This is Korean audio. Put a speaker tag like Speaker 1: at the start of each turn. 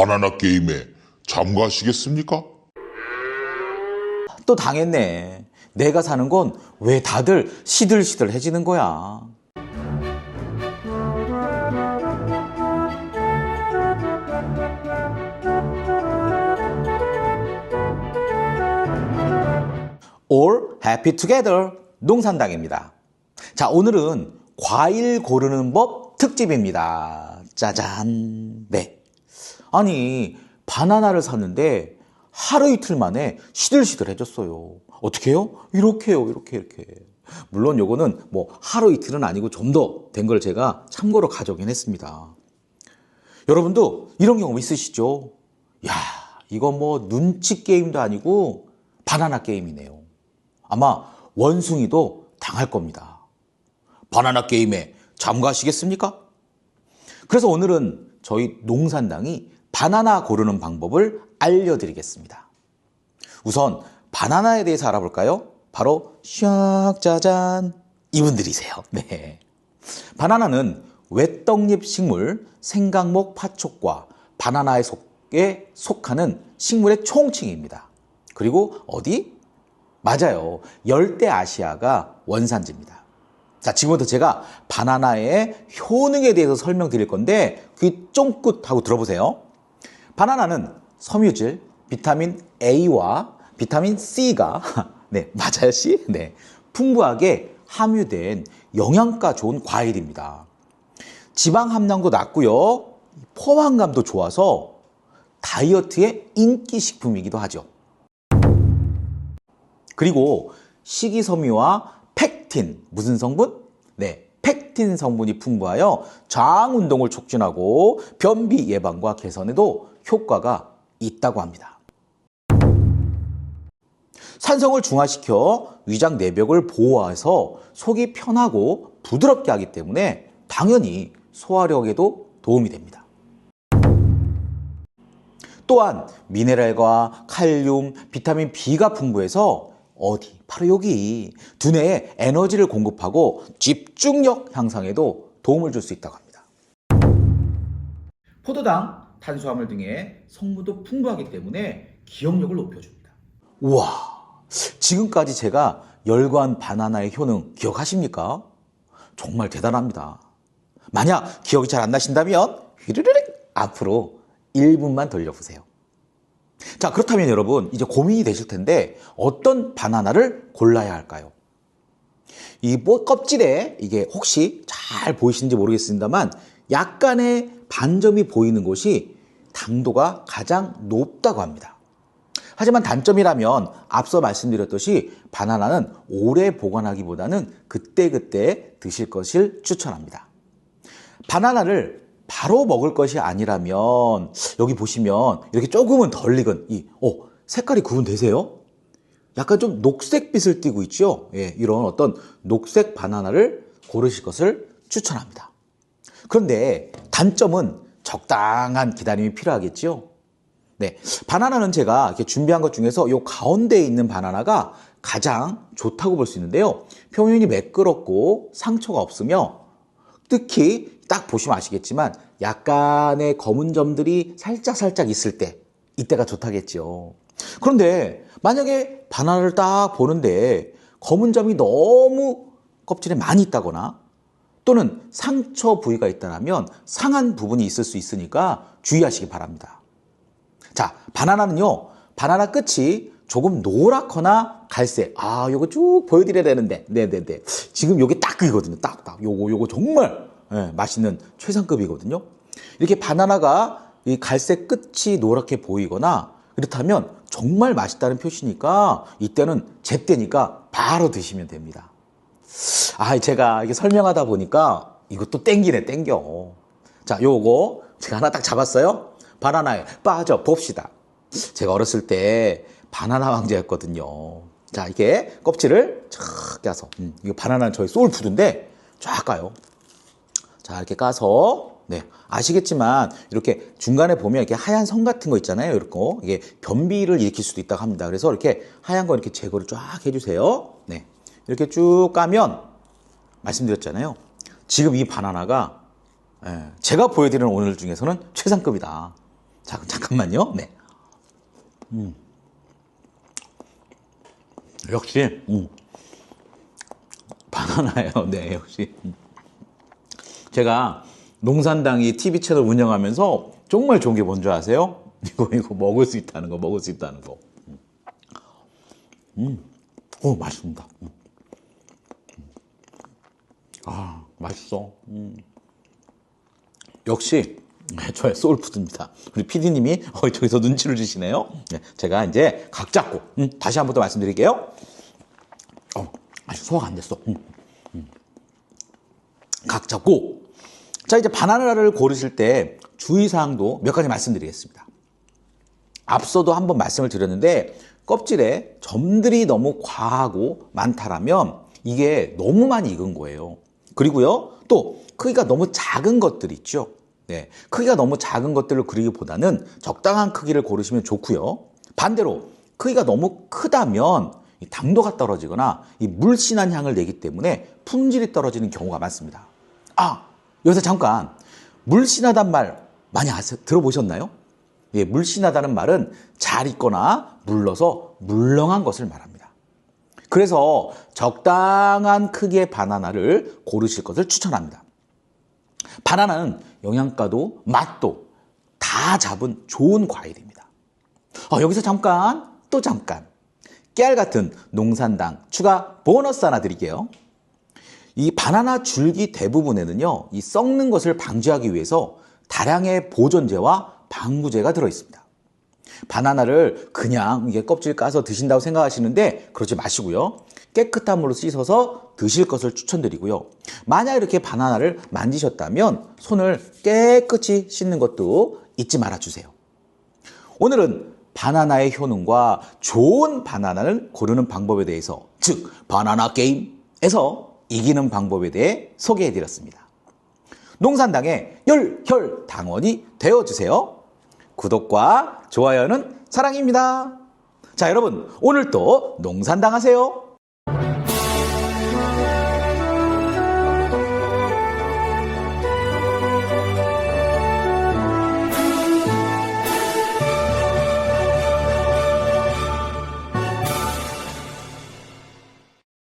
Speaker 1: 바나나 게임에 참가하시겠습니까?
Speaker 2: 또 당했네. 내가 사는 건 왜 다들 시들시들해지는 거야. All happy together 농산당입니다. 자, 오늘은 과일 고르는 법 특집입니다. 짜잔. 네. 아니, 바나나를 샀는데 하루 이틀 만에 시들시들해졌어요. 어떻게 해요? 이렇게 해요. 이렇게, 이렇게. 물론 요거는 뭐 하루 이틀은 아니고 좀 더 된 걸 제가 참고로 가져오긴 했습니다. 여러분도 이런 경험 있으시죠? 야, 이거 뭐 눈치 게임도 아니고 바나나 게임이네요. 아마 원숭이도 당할 겁니다. 바나나 게임에 참가하시겠습니까? 그래서 오늘은 저희 농산당이 바나나 고르는 방법을 알려드리겠습니다. 우선 바나나에 대해서 알아볼까요? 바로 샥 짜잔 이분들이세요. 네. 바나나는 외떡잎 식물 생강목 파촉과 바나나에 속에 속하는 식물의 총칭입니다. 그리고 어디? 맞아요. 열대 아시아가 원산지입니다. 자, 지금부터 제가 바나나의 효능에 대해서 설명드릴 건데 귀 쫑긋 하고 들어보세요. 바나나는 섬유질, 비타민 A와 비타민 C가 네, 맞아요, C? 네. 풍부하게 함유된 영양가 좋은 과일입니다. 지방 함량도 낮고요. 포만감도 좋아서 다이어트의 인기 식품이기도 하죠. 그리고 식이섬유와 팩틴 무슨 성분? 네, 팩틴 성분이 풍부하여 장 운동을 촉진하고 변비 예방과 개선에도 효과가 있다고 합니다. 산성을 중화시켜 위장 내벽을 보호해서 속이 편하고 부드럽게 하기 때문에 당연히 소화력에도 도움이 됩니다. 또한 미네랄과 칼륨, 비타민 B가 풍부해서 어디? 바로 여기 두뇌에 에너지를 공급하고 집중력 향상에도 도움을 줄 수 있다고 합니다. 포도당, 탄수화물 등의 성분도 풍부하기 때문에 기억력을 높여줍니다. 우와, 지금까지 제가 열관 바나나의 효능 기억하십니까? 정말 대단합니다. 만약 기억이 잘 안 나신다면 휘르르륵 앞으로 1분만 돌려보세요. 자, 그렇다면 여러분, 이제 고민이 되실 텐데, 어떤 바나나를 골라야 할까요? 이뭐 껍질에 이게 혹시 잘 보이시는지 모르겠습니다만, 약간의 반점이 보이는 곳이 당도가 가장 높다고 합니다. 하지만 단점이라면 앞서 말씀드렸듯이 바나나는 오래 보관하기보다는 그때그때 드실 것을 추천합니다. 바나나를 바로 먹을 것이 아니라면 여기 보시면 이렇게 조금은 덜 익은 이 어, 색깔이 구분되세요? 약간 좀 녹색빛을 띠고 있죠? 예, 이런 어떤 녹색 바나나를 고르실 것을 추천합니다. 그런데 단점은 적당한 기다림이 필요하겠죠? 네. 바나나는 제가 이렇게 준비한 것 중에서 이 가운데에 있는 바나나가 가장 좋다고 볼 수 있는데요. 표면이 매끄럽고 상처가 없으며 특히 딱 보시면 아시겠지만 약간의 검은 점들이 살짝살짝 있을 때 이때가 좋다겠죠. 그런데 만약에 바나나를 딱 보는데 검은 점이 너무 껍질에 많이 있다거나 또는 상처 부위가 있다면 상한 부분이 있을 수 있으니까 주의하시기 바랍니다. 자, 바나나는요, 바나나 끝이 조금 노랗거나 갈색. 아, 요거 쭉 보여드려야 되는데. 네네네. 지금 요게 딱 그거든요. 딱, 딱. 요거, 요거 정말 예, 맛있는 최상급이거든요. 이렇게 바나나가 이 갈색 끝이 노랗게 보이거나 그렇다면 정말 맛있다는 표시니까 이때는 제때니까 바로 드시면 됩니다. 아, 제가 이게 설명하다 보니까 이것도 땡기네, 땡겨. 자, 요거 제가 하나 딱 잡았어요. 바나나에 빠져 봅시다. 제가 어렸을 때 바나나 왕자였거든요. 자, 이게 껍질을 쫙 까서, 음, 이거 바나나는 저희 소울푸드인데 쫙 까요. 자, 이렇게 까서, 네. 아시겠지만, 이렇게 중간에 보면 이렇게 하얀 선 같은 거 있잖아요. 이렇게. 이게 변비를 일으킬 수도 있다고 합니다. 그래서 이렇게 하얀 거 이렇게 제거를 쫙 해주세요. 네. 이렇게 쭉 까면, 말씀드렸잖아요. 지금 이 바나나가, 예, 제가 보여드리는 오늘 중에서는 최상급이다. 자, 잠깐만요. 네. 음. 역시 음. 바나나예요. 네, 역시. 음. 제가 농산당이 TV 채널 운영하면서 정말 좋은 게 뭔지 아세요? 이거 이거 먹을 수 있다는 거, 먹을 수 있다는 거. 음, 음. 오 맛있습니다. 음. 아 맛있어. 음. 역시 네, 저의 소울푸드입니다. 우리 PD님이 어, 저기서 눈치를 주시네요. 네, 제가 이제 각 잡고 음, 다시 한 번 더 말씀드릴게요. 어, 아직 소화가 안 됐어. 음, 음. 각 잡고 자 이제 바나나를 고르실 때 주의사항도 몇 가지 말씀드리겠습니다. 앞서도 한번 말씀을 드렸는데 껍질에 점들이 너무 과하고 많다라면 이게 너무 많이 익은 거예요. 그리고요 또 크기가 너무 작은 것들 있죠. 네, 크기가 너무 작은 것들을 그리기보다는 적당한 크기를 고르시면 좋고요. 반대로 크기가 너무 크다면 이 당도가 떨어지거나 이 물씬한 향을 내기 때문에 품질이 떨어지는 경우가 많습니다. 아 여기서 잠깐 물씬하단 말 많이 아세, 들어보셨나요? 예, 물씬하다는 말은 잘 익거나 물러서 물렁한 것을 말합니다. 그래서 적당한 크기의 바나나를 고르실 것을 추천합니다. 바나나는 영양가도 맛도 다 잡은 좋은 과일입니다. 어, 여기서 잠깐 또 잠깐 깨알 같은 농산당 추가 보너스 하나 드릴게요. 이 바나나 줄기 대부분에는요, 이 썩는 것을 방지하기 위해서 다량의 보존제와 방부제가 들어 있습니다. 바나나를 그냥 이게 껍질 까서 드신다고 생각하시는데 그러지 마시고요. 깨끗한 물로 씻어서 드실 것을 추천드리고요. 만약 이렇게 바나나를 만지셨다면 손을 깨끗이 씻는 것도 잊지 말아 주세요. 오늘은 바나나의 효능과 좋은 바나나를 고르는 방법에 대해서, 즉, 바나나 게임에서 이기는 방법에 대해 소개해 드렸습니다. 농산당의 열혈 당원이 되어주세요. 구독과 좋아요는 사랑입니다. 자, 여러분, 오늘도 농산당 하세요.